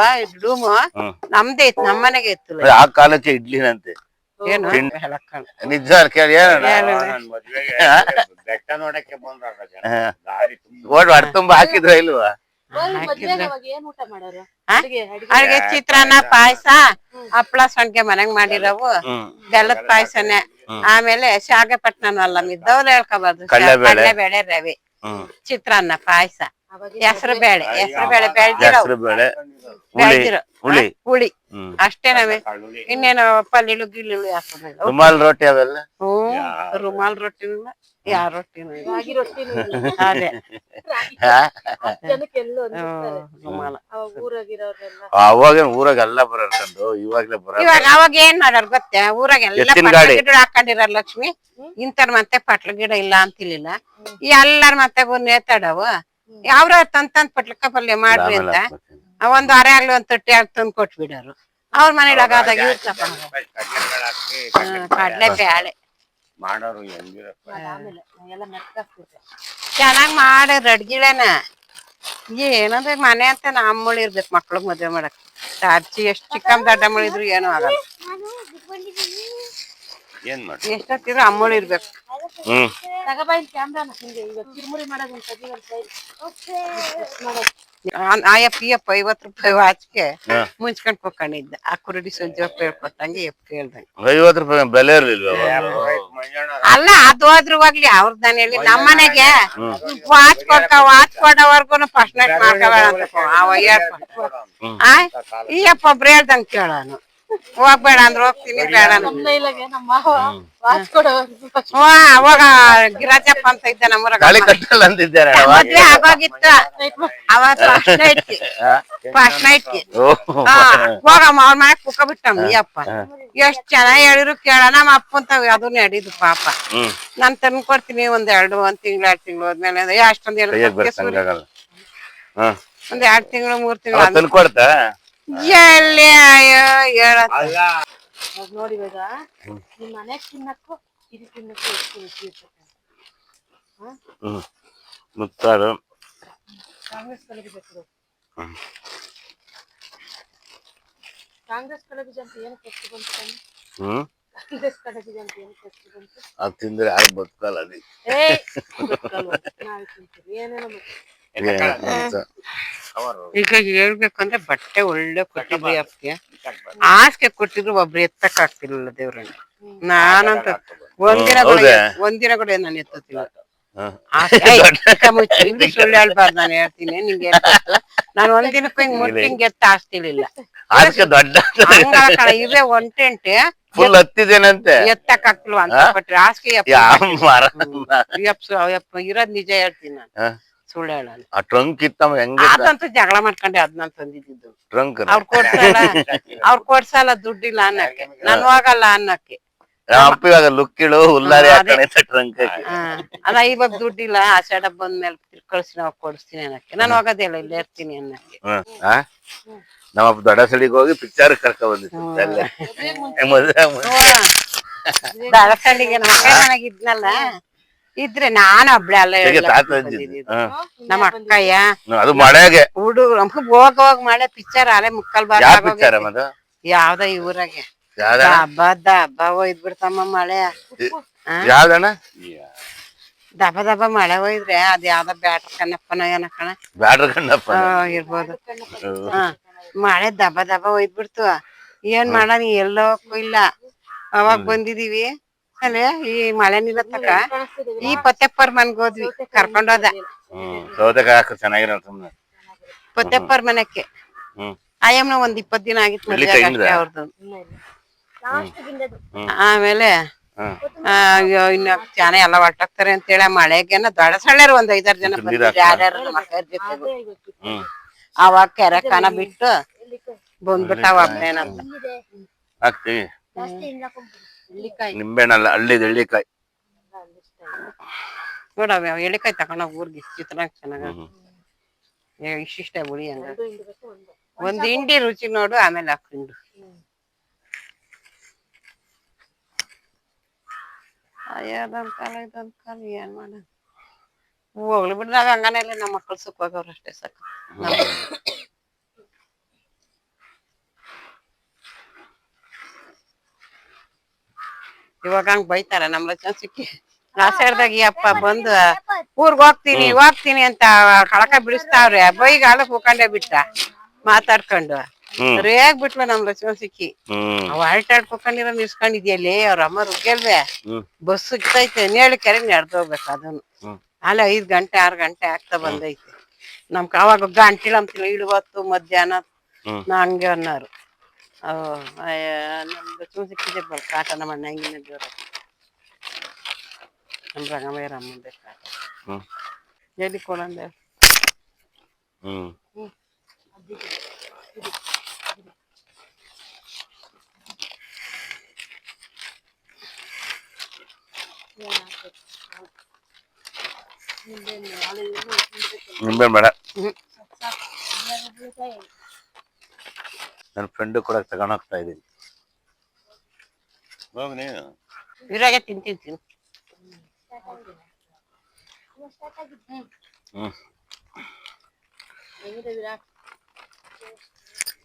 ಡೂಮು ಹ್ಮ್. ನಮ್ದೇ ಇತ್ತು ನಮ್ಮ ಮನೆಗೆ ಇತ್ತು light. ಆ ಕಾಲಕ್ಕೆ ಇಡ್ಲಿನಂತೆ ಏನು ತಿಂಡಿ. ಹೇಳಕ್ಕಲ್ಲ. ನಿಜ ಕೇಳಿ ಏನಣ್ಣ ನನ್ ಮದ್ವೆಗೆ ಬೆಟ್ಟ ನೋಡಕ್ಕೆ ಬಂದ್ರ ಹಾ. ದಾರಿ ತುಂಬ ಓಡ್ ಹೊಟ್ಟೆ ತುಂಬಾ ಹಾಕಿದ್ರ ಇಲ್ವಾ ಅಡಿಗೆ ಚಿತ್ರಾನ್ನ ಪಾಯಸ. ಹಪ್ಳ ಸಂಡ್ಗೆ ಮನೆಗ್ ಮಾಡಿರವು. ಬೆಲ್ಲದ ಪಾಯಸನೆ. ಆಮೇಲೆ ಶಾಗೆ ಪಟ್ನನು ಅಲ್ಲ ಮಿದ್ದವ್ರು ಹೇಳ್ಕೋಬಾರ್ದು. ಬೆಳೆ ರವಿ. ರವೆ ಚಿತ್ರಾನ್ನ ಪಾಯಸ. ಹೆಸರು ಬೇಳೆ ಹೆಸರು ಬೇಳೆ ಹೆಸರು ಬೇಳೆ. ಹುಳಿ ಹುಳಿ. ಅಷ್ಟೇ ನಾವೇ. ಇನ್ನೇನು ಗಿಲ್ಲಿಳು ರುಮಾಲ್ ರೊಟ್ಟಿ ಅವೆಲ್ಲ ರುಮಾಲ್ ರೊಟ್ಟಿನೂ ಇಲ್ಲ. ಯಾವ ರೊಟ್ಟಿನೂ ಇಲ್ಲ ಅದೇ. ರುಮಾಲ. ಅವಾಗ ಊರಾಗ ಎಲ್ಲ ಬರೋರ್ಕಂಡು ಇವಾಗ್ಲೇ ಬರ ಇವಾಗ ಅವಾಗ ಏನ್ ಮಾಡೋರ್ ಗೊತ್ತಾ? ಊರಾಗ ಎಲ್ಲ ಎತ್ತಿನ್ ಗಾಡಿ. ಗಿಡ ಹಾಕೊಂಡಿರ ಲಕ್ಷ್ಮಿ. ಇಂತರ ಮತ್ತೆ ಪಟ್ಲ ಗಿಡ ಇಲ್ಲ ಅಂತಿರ್ಲಿಲ್ಲ. ಈ ಎಲ್ಲಾರ ಮತ್ತೆ ಬಂದ್ ನೇತಾಡವು? ಯಾವ್ರ ತಂದ್ ತಂದ್ ಪಟ್ಲಕ್ಕ ಪಲ್ಯ ಮಾಡ್ರಿ ಅಂತ. ಆ ಒಂದ್ ಅರೆ ಆಗ್ಲಿ ಒಂದ್ ತೊಟ್ಟಿ ಆಗ್ ತಂದ್ ಕೊಟ್ಬಿಡೋರು. ಅವ್ರ ಮನೇಲಿ ಆಗಾದಾಗ ಇವ್ರ್ ತಗೊಂಡ್ ಕಡ್ಲೆ ಬ್ಯಾಳೆ ಮಾಡೋರು ಚೆನ್ನಾಗ್ ಮಾಡಿದ್ರ ಅಡ್ಗಿಳೆನ. ಏನಂದ್ರೆ ಮನೆ ಅಂತ ನಮ್ಮಳಿ ಇರ್ಬೇಕು ಮಕ್ಳಿಗೆ ಮದ್ವೆ ಮಾಡಕ್. ಅಜ್ಜಿ ಎಷ್ಟ್ ಚಿಕ್ಕಮ್ಮ ದಡ್ಡ ಮಳಿದ್ರು ಏನೂ ಆಗಲ್ಲ. ಏನ್ ಮಾಡಿ ಎಷ್ಟೊತ್ತಿದ್ರು ಅಮ್ಮಳಿ ಇರ್ಬೇಕು. ಹ್ಮ್. ತಗಬಾಯಿಲ್ ಕ್ಯಾಮ್ರಾನ ಹಿಂಗೆ ಈಗ ಚಿರ್ಮುರಿ ಮಾಡೋದು ತೆಗಿ ಒಂದ್ ಸೈಡ್. ಆ- ಆಯಪ್ಪ ಈಯಪ್ಪ ಐವತ್ ರೂಪಾಯಿ ವಾಚ್ಗೆ. ಮುಂಚ್ಕೊಂಡ್ ಕೊಕೊಂಡಿದ್ದ ಆ ಕುರುಡಿ ಸಂಜೆ ಹೇಳ್ಕೊಟ್ಟಂಗೆ ಎಪ್ಪ ಕೇಳ್ದಂಗೆ. ಐವತ್ ರೂಪಾಯಿ ಬೆಲೆ ಇರ್ಲಿಲ್ವಾ ಅಲ್ಲ ಅದು ಹೋದ್ರವಾಗ್ಲಿ ಅವ್ರದ್ ನಾನು ಹೇಳಿ ನಮ್ಮನೆಗೆ ವಾಚ್ ಕೊಡ್ಕ ವಾಚ್ ಕೊಡೋವರ್ಗು ಫಸ್ಟ್ ನೈಟ್ ಮಾಡ್ಕೋಬೇಡ ಅಂತ ಅಪ್ಪ ಅವ ಹೇಳ್ಕೊಟ್ಟ. ಆ ಈಯಪ್ಪ ಒಬ್ರು ಹೇಳ್ದಂಗ್ ಕೇಳೋನು. ಹೋಗ್ಬೇಡ ಅಂದ್ರೆ ಹೋಗ್ತೀನಿ ಬೇಡ ನಮ್ಮ ಅವಾಗ ಗಿರಾಜಪ್ಪ ಅಂತ ಇದ್ದ ನಮ್ಮೂರಾಗ ಗಾಳಿ ಕಟ್ಟಲ್ಲ ಅಂತಿದ್ದಾರೆ ಮದ್ವೆ ಆಗೋಗಿತ್ತ. ಅವಾಗ ಫಸ್ಟ್ ನೈಟ್ಗೆ ಫಸ್ಟ್ ನೈಟ್ಗೆ ಹೋಗಮ್ಮ ಅವ್ರ ಮನೆ ಕುಕ್ಕ ಬಿಟ್ಟಮ್ಮ ಅಪ್ಪ ಎಷ್ಟ್ ಚೆನ್ನಾಗಿ ಹೇಳಿದ್ರು ಕೇಳೋಣ ನಮ್ಮ ಅಪ್ಪ ಅಂತ ಅದು ನಡೀದು ಪಾಪ. ನನ್ ತಂದು ಕೊಡ್ತೀನಿ ಒಂದ್ ಎರಡು ಒಂದ್ ತಿಂಗ್ಳು ಎರಡ್ ತಿಂಗಳು ಹೋದ್ಮೇಲೆ ಅಷ್ಟೊಂದ್ ಎರಡು ಒಂದ್ ಎರಡ್ ತಿಂಗಳು ಮೂರ್ ತಿಂಗಳು ತಂದ್ಕೊಡ್ತಾ ಎಲ್ಲಿ ಅಲ್ಲ. ನೋಡಿ ಇವಾಗ ನಿಮ್ ಮನೆಗ್ ತಿನ್ನಕ್ಕೂ ಇದು ತಿನ್ನಕ್ಕೂ ಎಷ್ಟು ವ್ಯತ್ಯಾಸ ಹ್ಮ್. ಮುತ್ತಾರು. ಕಾಂಗ್ರೆಸ್ ಕಳೆ ಬೀಜ ಕೊಡು ಕಾಂಗ್ರೆಸ್ ಕಳೆ ಬೀಜ ಅಂತ ಏನು ಎಷ್ಟು ಬಂತು ಕಣೆ? ಹ್ಮ್? ಕಾಂಗ್ರೆಸ್ ಕಳೆ ಬೀಜ ಅಂತ ಏನು ಕಷ್ಟ ಬಂತು? ಅದು ತಿಂದ್ರೆ ಯಾರು ಬದುಕಲ್ಲ ಅದು ಏಯ್? *laughs* ನಾವೇ ತಿಂತೀವಿ. ಏನೇನೋ. ಅವರು ಈಗ ಹೇಳ್ಬೇಕಂದ್ರೆ ಬಟ್ಟೆ ಒಳ್ಳೆ ಕೊಟ್ಟಿದ್ವಿ ಅಪ್ಪಗೆ. ಆಸ್ಕೆ ಕೊಟ್ಟಿದ್ರು ಒಬ್ರು ಎತ್ತಕ್ ಆಗ್ತಿರ್ಲಿಲ್ಲ ದೇವ್ರನ್ನ ನಾನಂತ ಒಂದಿನ ಕೂಡ ಒಂದಿನ ಕೂಡ ನಾನು ಇಲ್ಲಿ ಸುಳ್ಳು ಹೇಳ್ಬಾರ್ದು ನಾನು ಹೇಳ್ತೀನಿ ನಿಂಗೆ ನಾನು ಒಂದಿನಕ್ಕೂ ಹಿಂಗ್ ಮುಟ್ಟಿ ಹಿಂಗ್ ಎತ್ತ ಕಣ ಇವೇ ಒಂಟೆಂಟೆ ಫುಲ್ ಹತ್ತಿದೇನಂತೆ ಎತ್ತಕ್ ಆಗ್ತಿಲ್ವ ಅಂತ ಕೊಟ್ರೆ ಆಸ್ಕೆ ಇರೋದ್ ನಿಜ ಹೇಳ್ತೀನಿ ನಾನು. ಹ? ಸುಳ್ಳು ಹೇಳಲ್ಲ ಆ ಟ್ರಂಕ್ ಇತ್ತಮ್ಮ ಹೆಂಗೆ ಅದಂತೂ ಜಗಳ ಮಾಡ್ಕೊಂಡೆ ಅದ್ನ ತಂದಿದ್ದು ಟ್ರಂಕ್ ಅವ್ರು ಕೊಡ್ಸಲ್ಲ ಅವ್ರು ಕೊಡ್ಸಲ್ಲ ದುಡ್ಡಿಲ್ಲ ಅನ್ನಕ್ಕೆ. ನಾನು ಹೋಗಲ್ಲ ಅನ್ನಕ್ಕೆ. ಅಪ್ಪ ಇವಾಗ ಲುಕ್ಕಿಳು ಹುಲ್ಲಾರಿ ಅದೇ. ಹಾಕಣೈತೆ ಟ್ರಂಕ್ ಅಲ್ಲ ಇವಾಗ ದುಡ್ಡಿಲ್ಲ ಆಷಾಢ ಬಂದ್ಮೇಲೆ ಕಳ್ಸಿ ನಾವು ಕೊಡಿಸ್ತೀನಿ ಅನ್ನಕ್ಕೆ. ನಾನು ಹೋಗೋದಿಲ್ಲ ಇಲ್ಲೇ ಇರ್ತೀನಿ ಅನ್ನಕ್ಕೆ. ನಮ್ಮ ದೊಡ್ಡ ಸಳಿಗೆ ಹೋಗಿ ಪಿಕ್ಚರ್ ಕರ್ಕ ಬಂದಿತ್ತು ಅಲ್ಲೇ ಮದ್ವೆ ಮದ್ವೆ. ದಳಸಂಡಿಗೆ ನಮ್ಮ ನನಗಿದ್ನಲ್ಲ ಇದ್ರೆ ನಾನು ಒಬ್ಳೆ ಅಲ್ಲ ಹೇಗೆ ಎಲ್ಲ ತಾತ ಕರ್ಕೊಂಡ್ ಇದ್ದಿದ್ದು? ಬಂದಿದ್ದು. ಹ್ಮ್. ನಮ್ಮ ಅಕ್ಕಯ್ಯ. ಹ್ಮ್, ಅದು ಮಳೆಗೆ. ಹುಡುಗ ನಮ್ಗೆ ಹೋಗ ಹೋಗ್ ಮಳೆ ಪಿಕ್ಚರ್ ಅಲೆ ಮುಕ್ಕಲ್ ಬಾರ ಯಾವ ಪಿಕ್ಚರ್ ಮದು ಯಾವ್ದ ಈ ಊರಾಗೆ. ಯಾವ್ದ ಹಬ್ಬ ದಬ್ಬ ಒಯ್ದ್ ಬಿಡ್ತಮ್ಮ ಮಳೆ ದಬ ಯಾವ್ದಣ್ಣ? ದಬ್ಬ ದಬ್ಬ ಮಳೆ ಒಯ್ದ್ರೆ ಅದ್ ಯಾವ್ದ ಬ್ಯಾಟ್ರ್ ಕಣ್ಣಪ್ಪನ ಏನ ಕಣ. ಬ್ಯಾಡ್ರ ಕಣ್ಣಪ್ಪ ಆ, ಇರ್ಬೋದು. ಹ ಮಳೆ ದಬ್ಬ ದಬ್ಬ ಒಯ್ದ್ಬಿಡ್ತು. ಏನ್ ಮಾಡೋಣ ಎಲ್ಲೋಕ್ಕೂ ಇಲ್ಲ. ಅವಾಗ ಬಂದಿದೀವಿ. ಅಲ್ಲೇ ಈ ಮಳೆ ನಿಲ್ಲತ್ತಕ ಈ ಪತ್ತೆಪ್ಪರ್ ಮನ್ಗ್ ಹೋದ್ವಿ ಕರ್ಕೊಂಡೋದ ಹ್ಮ್ ಸೌತೆಕಾಯಿ ಹಾಕ ಚೆನ್ನಾಗಿರೋ ಸುಮ್ನೆ. ಪತ್ತೆಪ್ಪರ್ ಮನೆಕ್ಕೆ ಹ್ಮ್. ಆಯಮ್ನ ಒಂದ್ ಇಪ್ಪತ್ ದಿನ ಆಗಿತ್ತು ಅವ್ರದ್ದು ಆಮೇಲೆ ಹ್ಮ್. ಆ, ಅಯ್ಯೋ ಇನ್ನ ಜನ ಎಲ್ಲ ಹೊರ್ಟೋಗ್ತಾರೆ ಅಂತೇಳಿ ಹೇಳ ಮಳೆಗೆನ ದೊಡ್ಡ ಸಳ್ಳ್ಯಾರ ಒಂದ್ ಐದಾರು ಜನ ಬಂದಿದ್ರು? ಯಾರ್ಯಾರು ನಮ್ಮ ಅಕ್ಕವ್ರ ಜೊತೆಗೂ. ಹ್ಮ್. ಅವಾಗ ಕೆರೆ ಕನ ಬಿಟ್ಟು ಬಂದ್ಬಿಟ್ಟ ಒಬ್ನೇನಂತ ಹಾಕ್ತಿವಿ ಎಳ್ಳಿಕಾಯಿ. ನಿಂಬೆಹಣ್ಣಲ್ಲ ಹಳ್ಳಿದ ಎಳ್ಳಿಕಾಯಿ. ನೋಡವ ಎಳಿಕಾಯಿ ತಗೊಂಡ ಊರ್ಗೆ ಚಿತ್ರ ಚೆನ್ನಾಗ ಇಷ್ಟಿಷ್ಟ ಬುಳಿ ಹಂಗ. ಒಂದ್ ಹಿಂಡಿ ರುಚಿ ನೋಡು ಆಮೇಲೆ ಹಾಕೊಂಡು ಅಯ್ಯದೊಂದ್ ಕಾಲ ಇದೊಂದ್ ಕಾಲ ಏನ್ ಮಾಡ ಹೋಗ್ಲಿ ಬಿಡ್ದಾಗ ನಾವ್ ಹಂಗಾನೆ ಇಲ್ಲ ನಮ್ಮ ಮಕ್ಕಳು ಸುಖವಾಗವ್ರ ಅಷ್ಟೇ ಸಾಕು. ಇವಾಗ ಹಂಗ್ ಬೈತಾರ ನಮ್ ಲಕ್ಷಣ ಸಿಕ್ಕಿ ಆಸೆಡ್ದಾಗ ಈ ಅಪ್ಪ ಬಂದು ಊರ್ಗ್ ಹೋಗ್ತೀನಿ ಹೋಗ್ತೀನಿ ಅಂತ ಕಳಕ ಬಿಡಿಸ್ತಾವ್ರೆ. ಬೈಗಾಲ ಹೋಗಂಡೆ ಬಿಟ್ಟ ಮಾತಾಡ್ಕೊಂಡು. ರೇಗ್ ಬಿಟ್ಲು ನಮ್ ಲಕ್ಷ್ಮಣ ಸಿಕ್ಕಿ ಅವ್ ಆಲ್ಟಾಡ್ ಕುತ್ಕೊಂಡಿರೋ ನಿಲ್ಸ್ಕೊಂಡಿದ್ಯಲ್ಲಿ ಅವ್ರ ಅಮ್ಮ ರುಗ್ಗೆಲ್ವೇ ಬಸ್ ಸಿಗ್ತೈತೆ ನೇಳಿ ಕೆರೆ ನಡೆದು ಹೋಗ್ಬೇಕು ಅದನ್ನು. ಅಲ್ಲ ಐದ್ ಗಂಟೆ ಆರ್ ಗಂಟೆ ಆಗ್ತಾ ಬಂದೈತೆ. ನಮ್ ಅವಾಗ ಗಂಟಿಲ ಅಂತಿಲ್ಲ ಇಳುವತ್ತು ಮಧ್ಯಾಹ್ನ ಹ್ಮ್. ನಾ ಹಂಗೆ ಅನ್ನೋರು ಅವ್ ಅಯ್ಯ, ನಮ್ ಲಕ್ಷ್ಮಣ ಸಿಕ್ಕಿದೆ ಬಲ್ ಕಾಟ ನಮ್ಮ ಅಣ್ಣಂಗಿನ ಜೋರ ನಮ್ ರಂಗಮಯ್ಯರ ಅಮ್ಮಂದೆ ಕಾಟ ಹ್ಮ್ ಎಲ್ಲಿ ಕೊಡಂದೆ ಹ್ಮ್ ನಿಂಬೆ ಬೇಡ ನನ್ನ ಫ್ರೆಂಡ್ ಕೂಡ ತಗೊಂಡ್ ಹೋಗ್ತಾ ಇರಾಗೆ ತಿನ್ ಹ್ಮ್.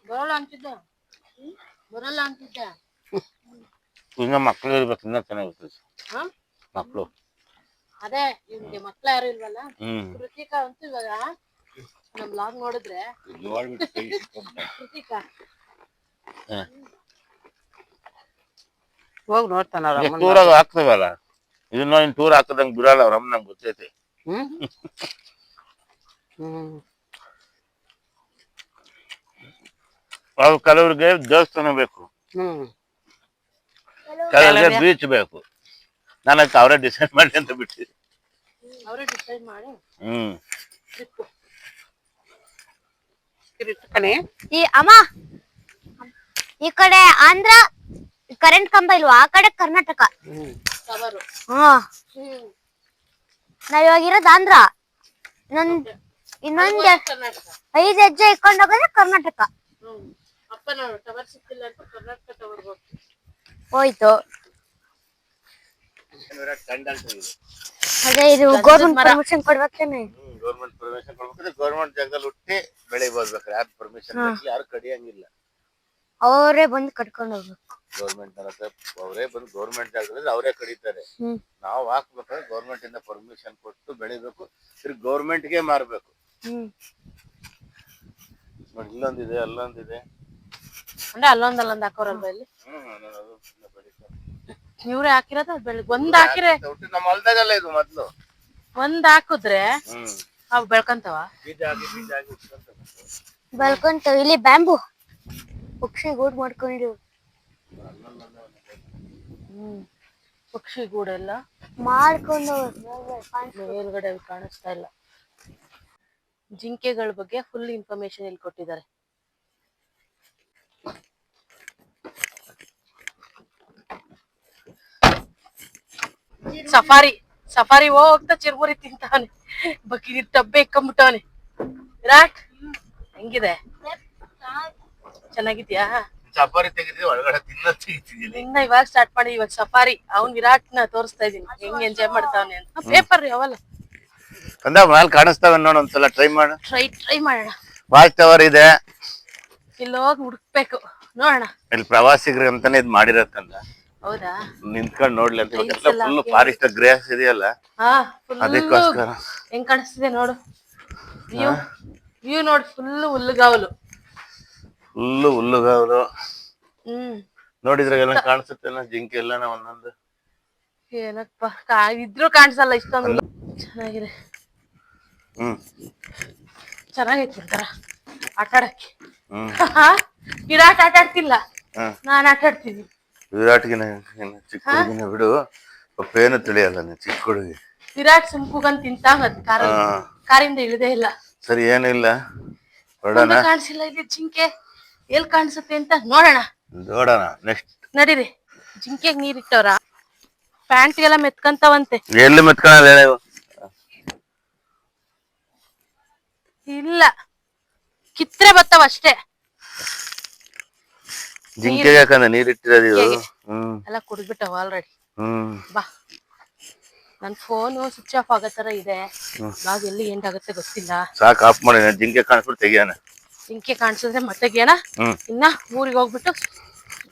ಬರಲ್ಲ ಅಂತಿದ್ದ? ಬರಲ್ಲ ಅಂತಿದ್ದ? ಇನ್ನ ಮಕ್ಳು ಇರ್ಬೇಕು ಇನ್ನ ಚೆನ್ನಾಗಿರ್ತದೆ ಹ? ಮಕ್ಳು. ಅದೇ ನಿಮ್ಗೆ ಮಕ್ಳು ಯಾರು ಇಲ್ವಲ್ಲ? ಹ್ಮ್. ಕೃತಿಕಾ ಅಂತೂ ಇವಾಗ ನಮ್ ಲಾಗ್ ನೋಡಿದ್ರೆ ಕೃತಿಕಾ. ಹೋಗ್ ನೋಡ್ತಾನ ಅವ್ರ ಅಮ್ಮನ್ ಟೂರಾಗ ಹಾಕ್ತೇವಲ್ಲ ಇದನ್ನ ಇನ್ ಟೂರ್ ಹಾಕದಂಗ್ ಬಿಡಲ್ಲ ಅವ್ರ ಅಮ್ಮ ನಂಗೆ ಗೊತ್ತೈತಿ. ಹ್ಮ್? ಹ್ಮ್. ಅವ್ರು ಕೆಲವ್ರಿಗೆ ದೇವಸ್ಥಾನ ಬೇಕು. ಹ್ಮ್. ಕೆಳಗೆ ಬೀಚ್ ಬೇಕು. ನಾನು ಅದಕ್ಕೆ ಅವರೇ ಡಿಸೈಡ್ ಮಾಡಿ ಅಂತ ಬಿಟ್ಟಿ ಅವರೇ ಡಿಸೈಡ್ ಮಾಡಿ? ಹ್ಮ್. ಟ್ರಿಪ್ ಕಣೆ. ಈ ಅಮ್ಮ! ಈ ಕಡೆ ಆಂಧ್ರ ಕರೆಂಟ್ ಕಂಬ ಇಲ್ವಾ? ಆ ಕಡೆ ಕರ್ನಾಟಕ. ಹಾ. ನಾವ್ ಇವಾಗ ಇರೋದ್ ಆಂಧ್ರ. ಇನ್ನೊಂದ್ ಇನ್ನೊಂದ್ ಕರ್ನಾಟಕ. ಐದ್ ಹೆಜ್ಜೆ ಇಟ್ಕೊಂಡ್ ಹೋಗೋದ್ರೆ ಕರ್ನಾಟಕ. ಹ್ಮ್. ಅಪ್ಪ ನಾವು ಟವರ್ ಸಿಕ್ಕಿಲ್ಲ ಅಂತ ಕರ್ನಾಟಕ ಟವರ್ ಹೋಗ್ತೀವಿ ಹೋಯ್ತು. ಅದೇ ಇದು ಗೌರ್ಮೆಂಟ್ ಪರ್ಮಿಷನ್ ಕೊಡ್ಬೇಕೇನೆ. ಗೌರ್ಮೆಂಟ್ ಪರ್ಮಿಷನ್ ಗವರ್ನಮೆಂಟ್ ಗೌರ್ಮೆಂಟ್ ಜಾಗದಲ್ಲಿ ಹುಟ್ಟಿ ಬೆಳಿಬೋದು ಬೇಕಾದ್ರೆ ಯಾರು ಪರ್ಮಿಷನ್ ಯಾರು ಕಡಿಯಂಗಿಲ್ಲ. ಅವರೇ ಬಂದು ಕಟ್ಕೊಂಡು ಹೋಗ್ಬೇಕು. ಗೌರ್ಮೆಂಟ್ ಹತ್ರ ಅವರೇ ಬಂದು ಗೌರ್ಮೆಂಟ್ ಜಾಗದಲ್ಲಿ ಅವರೇ ಕಡಿತಾರೆ ಹ್ಮ್. ನಾವು ಹಾಕ್ಬೇಕಾದ್ರೆ ಗೌರ್ಮೆಂಟ್ ಇಂದ ಪರ್ಮಿಷನ್ ಕೊಟ್ಟು ಬೆಳಿಬೇಕು ತಿರ್ಗಿ ಗೌರ್ಮೆಂಟ್ಗೆ ಮಾರ್ಬೇಕು. ಹ್ಮ್. ನೋಡಿ ಇಲ್ಲೊಂದಿದೆ ಅಲ್ಲೊಂದಿದೆ. ಅಂದ್ರೆ ಅಲ್ಲೊಂದ್ ಅಲ್ಲೊಂದ್ ಹಾಕೋರಲ್ವಾ ಇಲ್ಲಿ? ಹ್ಮ್ ನಾನು ಅದು ಸುಮ್ನೆ ಬೆಳಿತಾರೆ. ಇವ್ರೇ ಹಾಕಿರೋದು ಬೆಳಗ್ಗೆ ಒಂದ್ ಹಾಕಿರೆ ನಮ್ಮ ಹೊಲ್ದಾಗಲ್ಲ ಇದು ಮೊದ್ಲು. ಒಂದ್ ಹಾಕುದ್ರೆ ಹ್ಮ್. ಅವ್ ಬೆಳ್ಕಂತಾವ? ಬೀಜ ಹುಟ್ಕೊಂತವೆ. ಬೆಳ್ಕೊಂತ ಇಲ್ಲಿ ಬ್ಯಾಂಬು. ಪಕ್ಷಿ ಗೂಡ್ ಮಾಡ್ಕೊಂಡಿರು ಹ್ಮ್. ಪಕ್ಷಿ ಗೂಡೆಲ್ಲ ಮಾಡ್ಕೊಂಡು ಮೇಲ್ಗಡೆ ಕಾಣಿಸ್ತಾ ಇಲ್ಲ. ಜಿಂಕೆಗಳ ಬಗ್ಗೆ ಫುಲ್ ಇನ್ಫಾರ್ಮೇಶನ್ ಇಲ್ಲಿ ಕೊಟ್ಟಿದ್ದಾರೆ. ಸಫಾರಿ ಸಫಾರಿ ಹೋಗ್ತಾ ಚಿರ್ಮುರಿ ತಿಂತಾನೆ. ಬಕ್ಕಿ ತಬ್ಬೆ ಇಕ್ಕಂಬಿಟ್ಟವನೆ ಹೆಂಗಿದೆ? ಚೆನ್ನಾಗಿದ್ಯಾ? ಸಫಾರಿ ತೆಗೆದ್ರೆ ಒಳಗಡೆ ತಿನ್ನ ತೆಗಿತಿದ್ದೀನಿ. ಇನ್ನ ಇವಾಗ ಸ್ಟಾರ್ಟ್ ಮಾಡಿ ಇವಾಗ ಸಫಾರಿ ಅವ್ನ್ ವಿರಾಟ್ನ ತೋರಿಸ್ತಾ ಇದೀನಿ ಹೆಂಗ್ ಎಂಜಾಯ್ ಮಾಡ್ತಾವನೆ ಅಂತ. ಪೇಪರ್ ಅವಲ್ಲ. ಕಂದ ಮ್ಯಾಲ್ ಕಾಣಿಸ್ತಾವೆ ನೋಡು ಒಂದ್ಸಲ ಟ್ರೈ ಮಾಡು. ಟ್ರೈ ಟ್ರೈ ಮಾಡೋಣ. ವಾಚ್ ಟವರ್ ಇದೆ. ಇಲ್ಲಿ ಹೋಗಿ ಹುಡುಕ್ಬೇಕು. ನೋಡೋಣ. ಇಲ್ಲಿ ಪ್ರವಾಸಿಗರಿಗೆ ಅಂತಾನೆ ಇದ್ ಮಾಡಿರತ್ತಂದ ಹೌದಾ? ನಿಂತ್ಕೊಂಡ್ ನೋಡ್ಲಿ ಅಂತ. ಇವಾಗೆಲ್ಲ ಫುಲ್. ಫಾರೆಸ್ಟ್ ಗ್ರೇಸ್ ಇದೆಯಲ್ಲ? ಹಾ ಅದಕ್ಕೋಸ್ಕರ. ಹೆಂಗ್ ಕಾಣಿಸ್ತಿದೆ ನೋಡು. ವ್ಯೂ ವ್ಯೂ ನೋಡಿ ಫುಲ್ ಹುಲ್ಲುಗಾವಲು ಫುಲ್ ಹುಲ್ಲುಗಾವಲು ಹ್ಮ್. ನೋಡಿದ್ರೆ ಎಲ್ಲ ಕಾಣಿಸುತ್ತೆ ಜಿಂಕೆ ಎಲ್ಲ ಒಂದೊಂದು. ಏನಪ್ಪ ಕಾ ಇದ್ರೂ ಕಾಣಿಸಲ್ಲ ಇಷ್ಟೊಂದು. ಚೆನ್ನಾಗಿದೆ. ಹ್ಮ್. ಚೆನ್ನಾಗೈತಿ ಒಂಥರ. ಆಟ ಆಡಕ್ಕೆ ಹ್ಮ್ ವಿರಾಟ್ ಆಟ ಆಡ್ತಿಲ್ಲ. ಹ್ಮ್ ನಾನ್ ಆಟ ಆಡ್ತೀನಿ ವಿರಾಟ್ಗಿನ ಚಿಕ್ಕ ಹುಡುಗಿನ ಬಿಡು. ಪಪ್ಪೇನು ತಿಳಿಯಲ್ಲ ನೀನ್ ಚಿಕ್ಕ ಹುಡುಗಿ. ವಿರಾಟ್ ಸುಮ್ಕುಗಂದ್ ತಿಂತಾವತ್ ಕಾರ ಹಾ. ಕಾರಿಂದ ಇಳಿದೇ ಇಲ್ಲ. ಸರಿ ಏನಿಲ್ಲ. ಹೊರಡೋಣ. ಕಾಣಿಸಿಲ್ಲ ಇಲ್ಲಿ ಜಿಂಕೆ. ಎಲ್ ಕಾಣಿಸುತ್ತೆ ಅಂತ ನೋಡೋಣ. ನೋಡೋಣ ನೆಕ್ಸ್ಟ್ ನಡೀರಿ. ಜಿಂಕೆಗ್ ನೀರ್ ಇಟ್ಟವ್ರ ಮೆತ್ಕಂತಾವಂತೆ. ಎಲ್ಲಿ ಮೆತ್ಕೊಳ್ಳೋದು ಹೇಳು. ಇವು? ಇಲ್ಲ. ಕಿತ್ರೆ ಬರ್ತಾವ ಅಷ್ಟೇ. ಜಿಂಕೆಗೆ ಯಾಕಂದ್ರೆ ನೀರ್ ಇಟ್ಟಿರೋದು ಇದು ಹ್ಮ್. ಎಲ್ಲ ಕುಡಿದ್ಬಿಟ್ಟವ ಆಲ್ರೆಡಿ ಹ್ಮ್. ಬಾ. ನನ್ ಫೋನು ಸ್ವಿಚ್ ಆಫ್ ಆಗೋ ತರ ಇದೆ. ಬ್ಲಾಗ್ ಎಲ್ಲಿ ಎಂಡ್ ಆಗುತ್ತೆ ಗೊತ್ತಿಲ್ಲ. ಸಾಕು ಆಫ್ ಮಾಡಿ ಜಿಂಕೆ ಕಾಣಿಸ್ಬಿಟ್ಟು ತೆಗಿಯೋಣ. ಜಿಂಕೆ ಕಾಣಿಸಿದ್ರೆ ಮತ್ತೆ ಗೇಣ ಇನ್ನ ಊರಿಗೆ ಹೋಗ್ಬಿಟ್ಟು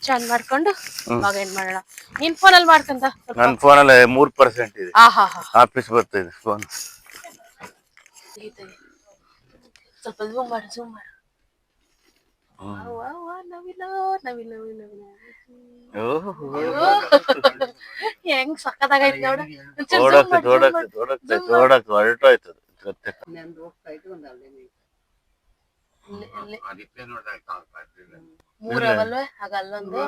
ಚಾನ್ ಮಾಡ್ಕೊಂಡು ಏನ್ ಎಂಡ್ ಮಾಡೋಣ? ನಿನ್ ಫೋನಲ್ಲಿ ಮಾಡ್ಕೊಂತ ನನ್ನ ಫೋನಲ್ಲಿ ಮೂರ್ ಪರ್ಸೆಂಟ್ ಇದೆ. ಆ ಹಾ ಆಫೀಸ್ ಬರ್ತಿದೆ ಫೋನ್ ತೆಗಿ, ತೆಗಿ. ಸ್ವಲ್ಪ ಝೂಮ್ ಮಾಡಿ. ಝೂಮ್ ಮಾಡಿ ವಾ, ವಾ, ನವಿಲು, ನವಿಲು, ನವಿಲು. ಹೆಂಗ್ ಸಕ್ಕತ್ತಾಗೈತ್ ನೋಡು. ಒಂಚೂರು zoom ಮಾಡು, zoom ಮಾಡು. ಓಡಾಕ್ತೈತೆ ಓಡಾಕ್ತೈತೆ ಓಡಾಕ್ತೈತೆ ಹೊರಟೋಯ್ತದೆ ಗೊತ್ತೆ ನಂದು ಹೋಗ್ತಾ ಇದ್ದು ಒಂದು ಅಲ್ಲೇ ನಿಂತು. ಇಲ್ಲಿ, ಇಲ್ಲಿ. ಮೂರ್ ಆಗ ಅಲ್ಲೊಂದು.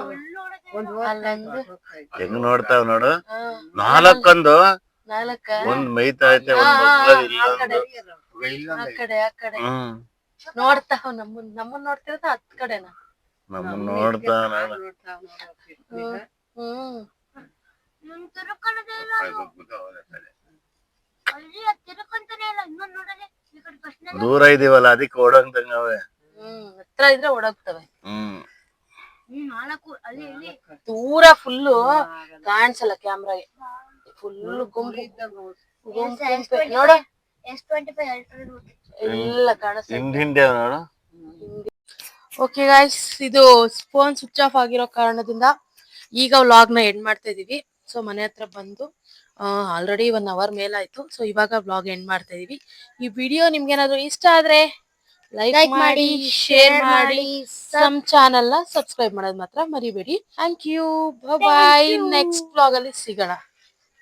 ಅಲ್ಲೊಂದು. ಹೆಂಗ್ ನೋಡ್ತಾವ್ ನೋಡು? ನಾಲ್ಕೊಂದು. ನಾಲ್ಕ? ಒಂದ್ ಮೈತಾ ಐತೆ ಒಂದ್ ಆ, ಕಡೆ. ಆ ಕಡೆ ಹ್ಮ್. ನೋಡ್ತಾವ ನಮ್ಮನ್ ನಮ್ಮನ್ ನೋಡ್ತಿರೋದ ಹತ್ ಕಡೆನ? ನಮ್ಮನ್ನ ನೋಡ್ತಾ ಹ್ಮ್. ಹ್ಮ್. ತಿರ್ಕೊಂತಾನೆ ಇಲ್ಲ ಇನ್ನೊಂದ್ ಬಸ್ ದೂರ ಇದೀವಲ್ಲ ಅದಕ್ಕೆ ಓಡಂದಂಗ ಅವೆ. ಹ್ಮ್ ಹತ್ರ ಇದ್ರೆ ಓಡೋಗ್ತವೆ. ಹ್ಮ್. ನಾಲ್ಕು ಅಲ್ಲಿ ಇಲ್ಲಿ ದೂರ ಫುಲ್ಲು ಕಾಣಿಸಲ್ಲ ಕ್ಯಾಮ್ರಾಗೆ ಫುಲ್ ಗುಂಪು. ಗುಂಪು ನೋಡು. ಹಿಂದೆ ಅವ್ ಓಕೆ ಗಾಯ್ಸ್ ಇದು ಫೋನ್ ಸ್ವಿಚ್ ಆಫ್ ಆಗಿರೋ ಕಾರಣದಿಂದ ಈಗ ವ್ಲಾಗ್ನ ಎಂಡ್ ಮಾಡ್ತಾ ಇದೀವಿ. ಸೊ ಮನೆ ಹತ್ರ ಬಂದು ಆಲ್ರೆಡಿ ಒನ್ ಅವರ್ ಮೇಲಾಯ್ತು ಸೊ ಇವಾಗ ಬ್ಲಾಗ್ ಎಂಡ್ ಮಾಡ್ತಾ ಇದೀವಿ. ಈ ವಿಡಿಯೋ ನಿಮ್ಗೆ ಏನಾದ್ರು ಇಷ್ಟ ಆದ್ರೆ ಲೈಕ್ ಮಾಡಿ ಶೇರ್ ಮಾಡಿ ನಮ್ ಚಾನೆಲ್ನ ಸಬ್ಸ್ಕ್ರೈಬ್ ಮಾಡೋದ್ ಮಾತ್ರ ಮರಿಬೇಡಿ. Thank you bye next vlog ಅಲ್ಲಿ ಸಿಗೋಣ.